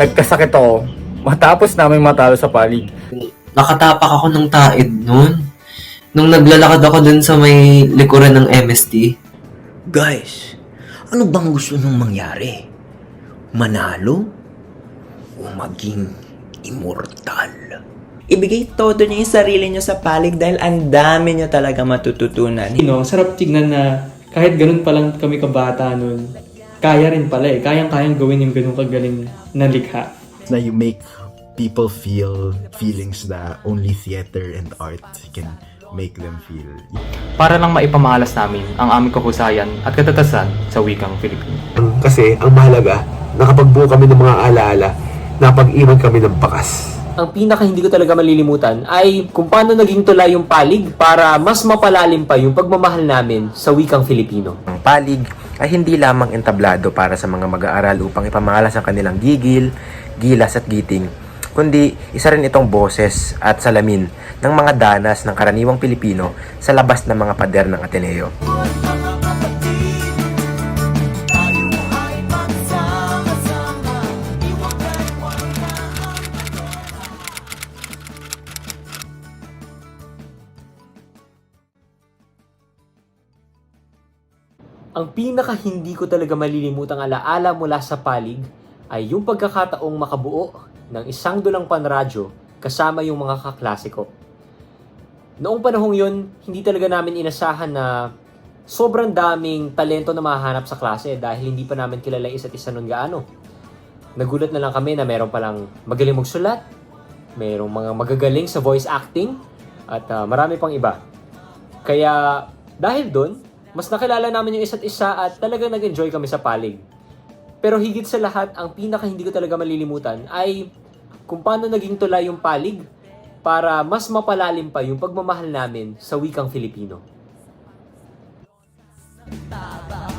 nagkasakit ako matapos namin matalo sa palig. Nakatapak ako ng taid nun. Nung naglalakad ako dun sa may likuran ng MST. Guys, ano bang gusto nung mangyari? Manalo? O maging immortal? Ibigay todo niyo yung sarili niyo sa palig dahil ang dami niyo talaga matututunan. you know, sarap tignan na kahit ganun pa lang kami kabata nun, kaya rin pala eh. Kayang-kayang gawin yung ganun kagaling na likha. na you make people feel feelings that only theater and art can make them feel. para lang maipamahalas namin ang aming kahusayan at katatasan sa wikang Filipino. Kasi ang mahalaga, nakapagbuo kami ng mga alaala, napag-iwan kami ng bakas. ang pinaka hindi ko talaga malilimutan ay kung paano naging tula yung palig para mas mapalalim pa yung pagmamahal namin sa wikang Filipino. Ang palig ay hindi lamang entablado para sa mga mag-aaral upang ipamahalas ang kanilang gigil, gilas at giting, kundi isa rin itong boses at salamin ng mga danas ng karaniwang Pilipino sa labas ng mga pader ng Ateneo. Ang pinaka hindi ko talaga malilimutang alaala mula sa palig ay yung pagkakataong makabuo ng isang dulang panradyo kasama yung mga kaklase ko. Noong panahong yun, hindi talaga namin inasahan na sobrang daming talento na mahahanap sa klase dahil hindi pa namin kilala isa't isa nun gaano. Nagulat na lang kami na meron palang magaling magsulat, merong mga magagaling sa voice acting, at ah, marami pang iba. Kaya dahil doon, mas nakilala namin yung isa't isa at talagang nag-enjoy kami sa palig. Pero higit sa lahat, ang pinaka hindi ko talaga malilimutan ay kung paano naging tulay yung palig para mas mapalalim pa yung pagmamahal namin sa wikang Filipino. Baba.